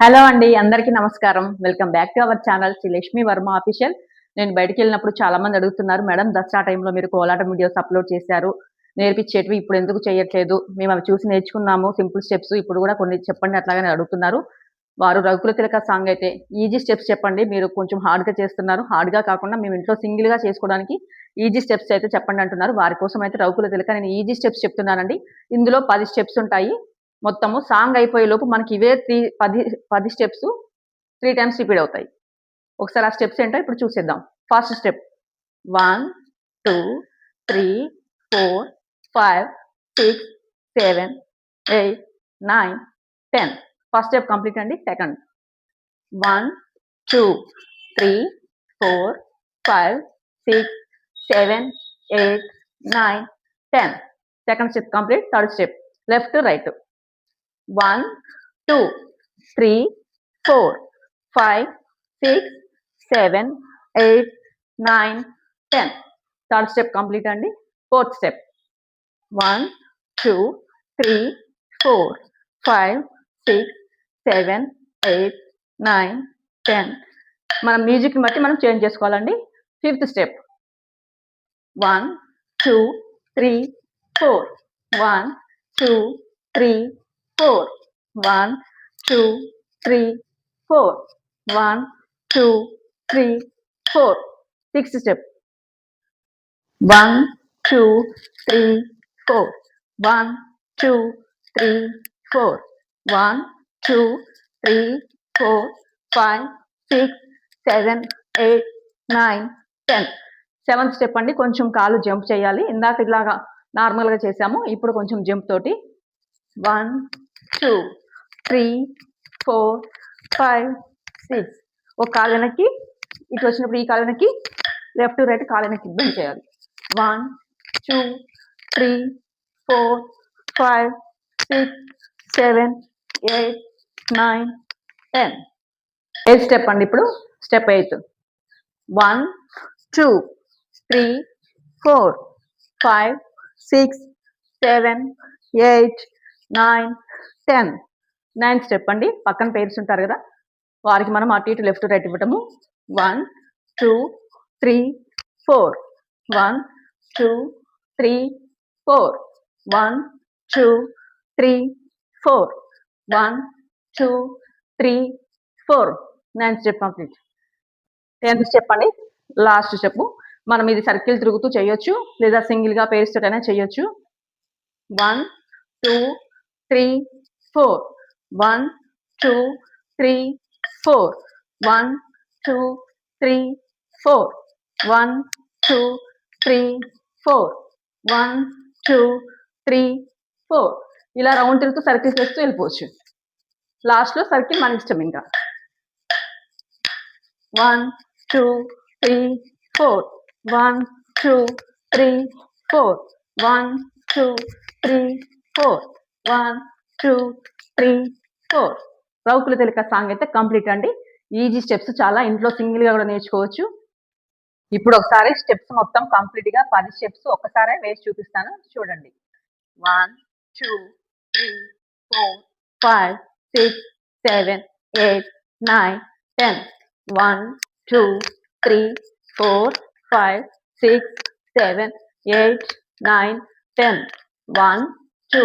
Hello అండి అందరికీ నమస్కారం. Welcome back to our channel Shri Lakshmi Varma official. నేను బయటికి వెళ్ళినప్పుడు చాలా మంది అడుగుతున్నారు మేడం దసరా టైంలో మీరు కోలాటం వీడియోస్ అప్లోడ్ చేశారు నేర్పించేటివి ఇప్పుడు ఎందుకు చేయట్లేదు? మేము అవి చూసి నేర్చుకున్నాము సింపుల్ స్టెప్స్ ఇప్పుడు కూడా కొన్ని చెప్పండి అట్లాగే అడుగుతున్నారు. వారు రఘుకుల తిలక సాంగ్ అయితే ఈజీ స్టెప్స్ చెప్పండి మీరు కొంచెం హార్డ్గా చేస్తున్నారు. హార్డ్గా కాకుండా మేము ఇంట్లో సింగిల్గా చేసుకోవడానికి ఈజీ స్టెప్స్ అయితే చెప్పండి అంటున్నారు. వారి కోసం అయితే రఘుకుల తిలక నేను ఈజీ స్టెప్స్ చెప్తున్నానండి. ఇందులో పది స్టెప్స్ ఉంటాయి. మొత్తము సాంగ్ అయిపోయే లోపు మనకి ఇవే త్రీ పది పది స్టెప్స్ త్రీ టైమ్స్ రిపీట్ అవుతాయి. ఒకసారి ఆ స్టెప్స్ ఏంటో ఇప్పుడు చూసేద్దాం. First step. One two three four five six seven eight nine ten. First step complete అండి. Second. One two three four five six seven eight nine ten. Second step complete. Third step. Left right. One two three four five six seven eight nine ten. Third step complete అండి. Fourth step. One two three four five six seven eight nine ten. మనం మ్యూజిక్ని బట్టి మనం change చేసుకోవాలండి. Fifth step. One two three four. One two three four. One two three four. One two three four. Sixth step one two three four. One two three four. One two three four five six seven eight nine ten. Seventh step అండి. కొంచెం కాలు jump చేయాలి. ఇందాక ఇలాగా నార్మల్గా చేసాము. ఇప్పుడు కొంచెం జంప్ తోటి. One two three four five six ఒక కాలు వెనక్కి ఇటు వచ్చినప్పుడు ఈ కాలు వెనక్కి లెఫ్ట్ రైట్ కాలు వెనక్కి బెండ్ చేయాలి. One two three four five six seven eight nine ten eighth step అండి ఇప్పుడు? Step eighth one two three four five six seven eight nine ten. Nine step అండి. పక్కన పేర్స్ ఉంటారు కదా. వారికి మనం అటు ఇటు లెఫ్ట్ రైట్ ఇవ్వటము. One two three four. One two three four. One two three four. One two three four. Nine step complete. Tenth step అండి. Last step. మనం ఇది సర్కిల్ తిరుగుతూ చేయొచ్చు. లేదా సింగిల్గా పేస్ట్ అయినా చేయొచ్చు. One two three four one two three four one two three four one two three four one two three four ఇలా రౌండ్ తిరుగుతూ సర్కిల్ చేస్తూ వెళ్ళిపోవచ్చు. లాస్ట్లో సర్కిల్ మన ఇష్టం ఇంకా. One two three four one two three four one two three four one two three four Raghukula Tilaka song అయితే complete అండి. ఈజీ స్టెప్స్ చాలా ఇంట్లో సింగిల్గా కూడా నేర్చుకోవచ్చు. ఇప్పుడు ఒకసారి స్టెప్స్ మొత్తం కంప్లీట్గా పది స్టెప్స్ ఒక్కసారే వేసి చూపిస్తాను. చూడండి. One two three four five six seven eight nine ten one two three four five six seven eight nine ten one two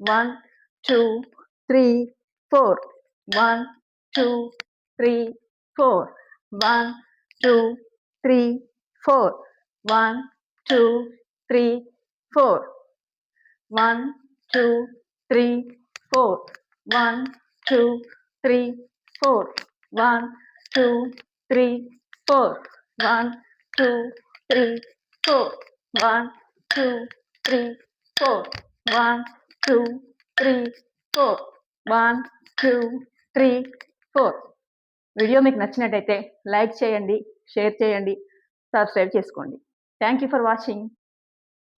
One, two, three, four. One, two three four one two three four one two three four one two three four one two three four one two three four one two three four one two three four one two three four one two three four video మీకు నచ్చినట్టయితే like చేయండి share చేయండి subscribe చేసుకోండి. Thank you for watching